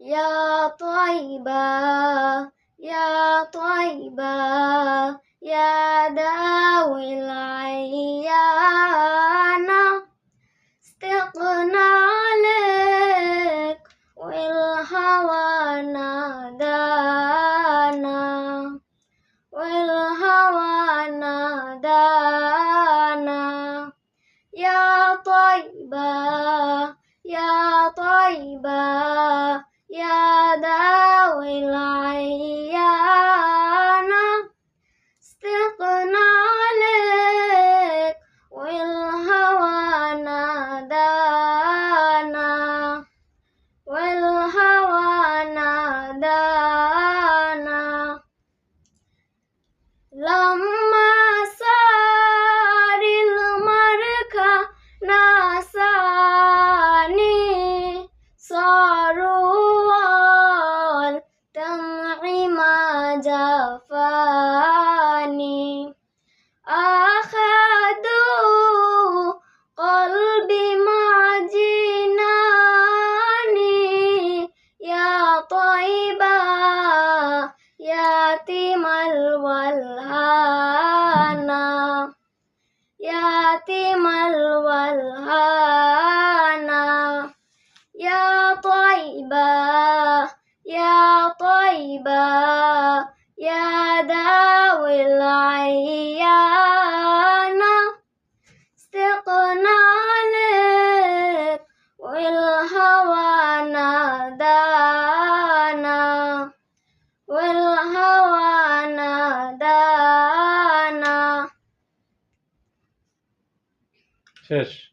يا طيبة يا طيبة يا داوي العيانة. استقنا عليك والهوى نادانا والهوى نادانا. يا طيبة يا طيبة. ناساني صاروا والدمع ما جفاني أخذوا قلبي مع جناني يا طيبة يتيم الولهانا يتيم الولهانا يا طيبة يا طيبة يا داوي العيانة. استقنا عليك والهوى نادانا والهوى نادانا. শেষ